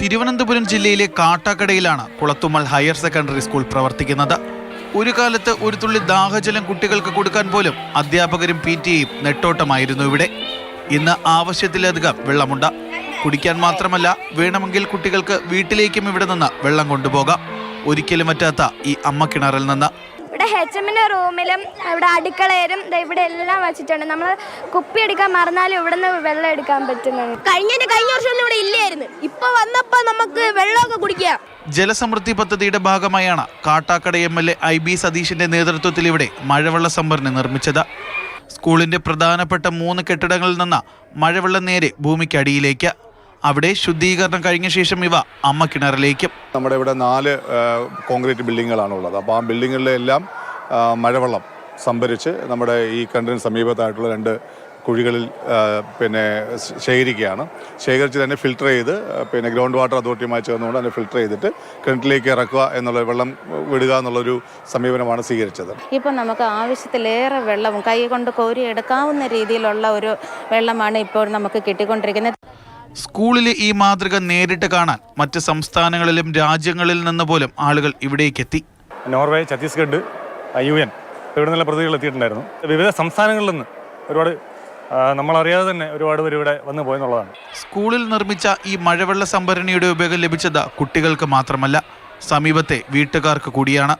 തിരുവനന്തപുരം ജില്ലയിലെ കാട്ടാക്കടയിലാണ് Kulathummal higher secondary school പ്രവർത്തിക്കുന്നത്. ഒരു കാലത്ത് ഒരു തുള്ളി ദാഹജലം കുട്ടികൾക്ക് കൊടുക്കാൻ പോലും അധ്യാപകരും പി ടിയും നെട്ടോട്ടമായിരുന്നു ഇവിടെ. ഇന്ന് ആവശ്യത്തിലധികം വെള്ളമുണ്ട്. കുടിക്കാൻ മാത്രമല്ല വേണമെങ്കിൽ കുട്ടികൾക്ക് വീട്ടിലേക്കും ഇവിടെ നിന്ന് വെള്ളം കൊണ്ടുപോകാം. ഒരിക്കലും പറ്റാത്ത ഈ അമ്മ കിണറിൽ നിന്ന്. ഇവിടെ എച്ച് എമ്മിന്റെ റൂമിലും ഇവിടെ അടുക്കളയിലും ദേ ഇവിടെ എല്ലാം വെച്ചിട്ടുണ്ട്. നമ്മൾ കുപ്പി എടുക്കാൻ മറന്നാലും ഇവിടെ നിന്ന് വെള്ളം എടുക്കാൻ പറ്റുന്നുണ്ട്. കഴിഞ്ഞ കഴിഞ്ഞ വർഷം ഇവിടെ ഇല്ലായിരുന്നു. ഇപ്പൊ വന്നപ്പോ നമുക്ക് വെള്ളമൊക്കെ കുടിക്കാം. ജലസമൃദ്ധി പദ്ധതിയുടെ ഭാഗമായാണ് Kattakada M L A I B സതീഷിന്റെ നേതൃത്വത്തിൽ ഇവിടെ മഴവെള്ള സംഭരണി നിർമ്മിച്ചത്. സ്കൂളിന്റെ പ്രധാനപ്പെട്ട മൂന്ന് കെട്ടിടങ്ങളിൽ നിന്ന് മഴവെള്ളം നേരെ ഭൂമിക്കടിയിലേക്ക് അവിടെ ശുദ്ധീകരണം കഴിഞ്ഞ ശേഷം ഇവ അമ്മ കിണറിലേക്കും. നമ്മുടെ ഇവിടെ നാല് കോൺക്രീറ്റ് ബിൽഡിങ്ങുകളാണ് ഉള്ളത് അപ്പോൾ ആ ബിൽഡിങ്ങുകളിലെല്ലാം മഴവെള്ളം സംഭരിച്ച് നമ്മുടെ ഈ കണ്ടിന് സമീപത്തായിട്ടുള്ള രണ്ട് കുഴികളിൽ പിന്നെ ശേഖരിക്കുകയാണ്. ശേഖരിച്ച് തന്നെ ഫിൽട്ടർ ചെയ്ത് പിന്നെ ഗ്രൗണ്ട് വാട്ടർ അതോറിറ്റിയുമായി ചേർന്നുകൊണ്ട് അതിനെ ഫിൽട്ടർ ചെയ്തിട്ട് കിണറ്റിലേക്ക് ഇറക്കുക എന്നുള്ള വെള്ളം വിടുക എന്നുള്ളൊരു സമീപനമാണ് സ്വീകരിച്ചത്. ഇപ്പം നമുക്ക് ആവശ്യത്തിലേറെ വെള്ളവും കൈ കൊണ്ട് കോരി എടുക്കാവുന്ന രീതിയിലുള്ള ഒരു വെള്ളമാണ് ഇപ്പോൾ നമുക്ക് കിട്ടിക്കൊണ്ടിരിക്കുന്നത്. സ്കൂളിലെ ഈ മാതൃക നേരിട്ട് കാണാൻ മറ്റ് സംസ്ഥാനങ്ങളിലും രാജ്യങ്ങളിൽ നിന്ന് പോലും ആളുകൾ ഇവിടേക്ക് എത്തി. നോർവേ ഛത്തീസ്ഗഡ് യു എൻ ഇവിടെ നിന്നുള്ള പ്രതികൾ എത്തിയിട്ടുണ്ടായിരുന്നു. വിവിധ സംസ്ഥാനങ്ങളിൽ നിന്ന് ഒരുപാട് നമ്മളറിയാതെ തന്നെ ഒരുപാട് പേര് ഇവിടെ വന്നു പോയെന്നുള്ളതാണ്. സ്കൂളിൽ നിർമ്മിച്ച ഈ മഴവെള്ള സംഭരണിയുടെ ഉപയോഗം ലഭിച്ചത് കുട്ടികൾക്ക് മാത്രമല്ല സമീപത്തെ വീട്ടുകാർക്ക് കൂടിയാണ്.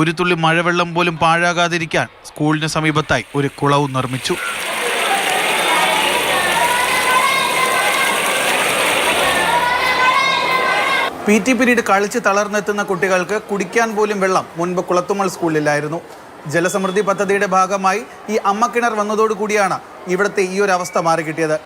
ഒരു തുള്ളി മഴവെള്ളം പോലും പാഴാകാതിരിക്കാൻ സ്കൂളിന് സമീപത്തായി ഒരു കുളവും നിർമ്മിച്ചു. പി ടി പിരീഡ് കളിച്ച് തളർന്നെത്തുന്ന കുട്ടികൾക്ക് കുടിക്കാൻ പോലും വെള്ളം മുൻപ് കുളത്തുമൽ സ്കൂളിലായിരുന്നു. ജലസമൃദ്ധി പദ്ധതിയുടെ ഭാഗമായി ഈ അമ്മക്കിണർ വന്നതോടുകൂടിയാണ് ഇവിടുത്തെ ഈ ഒരു അവസ്ഥ മാറി കിട്ടിയത്